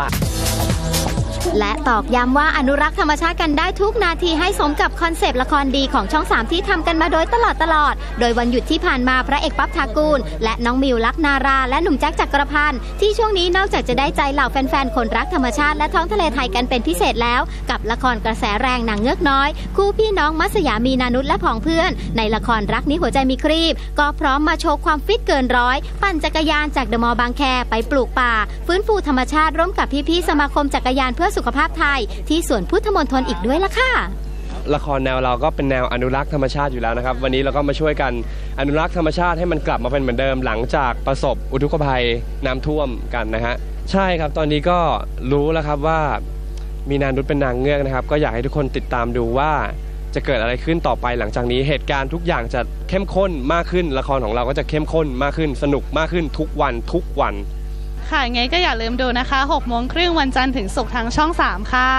ละและตอกย้ำว่าอนุรักษ์ธรรมชาติกันได้ทุกนาทีให้สมกับคอนเซปต์ละครดีของช่อง 3 ที่ทำกันมาโดยตลอดตลอด โดยวันหยุดที่ผ่านมาพระเอกป๊อปทากูล และน้องมิวลักนารา และหนุ่มแจ็คจักรพันธ์ที่ช่วงนี้นอกจากจะได้ใจเหล่าแฟนๆคนรักธรรมชาติและท้องทะเลไทยกันเป็นพิเศษแล้ว กับละครกระแสแรงหนังเงือกน้อย คู่พี่น้องมัสยามีนานุษและผองเพื่อน ในละครรักนี้หัวใจมีครีบ ก็พร้อมมาโชว์ความฟิตเกินร้อย ปั่นจักรยานจากเดอะมอลล์บางแคไปปลูกป่า ฟื้นฟูธรรมชาติร่วมกับพี่ๆสมาคมจักรยานเพื่อสุขภาพไทย ที่สวนพุทธมณฑลอีกด้วยล่ะค่ะละครแนวเราก็เป็นแนวอนุรักษ์ธรรมชาติอยู่แล้วนะครับ วันนี้เราก็มาช่วยกันอนุรักษ์ธรรมชาติให้มันกลับมาเป็นเหมือนเดิมหลังจากประสบอุทกภัยน้ำท่วมกันนะฮะใช่ครับตอนนี้ก็รู้แล้วครับว่ามีนานุษเป็นนางเงือกนะครับ ก็อยากให้ทุกคนติดตามดูว่าจะเกิดอะไรขึ้นต่อไปหลังจากนี้เหตุการณ์ทุกอย่างจะเข้มข้นมากขึ้น ละครของเราก็จะเข้มข้นมากขึ้น สนุกมากขึ้นทุกวันทุกวัน ค่ะไงก็อย่าลืมดูนะคะ6โมงครึ่งวันจันทร์ถึงศุกร์ทางช่อง 3 ค่ะ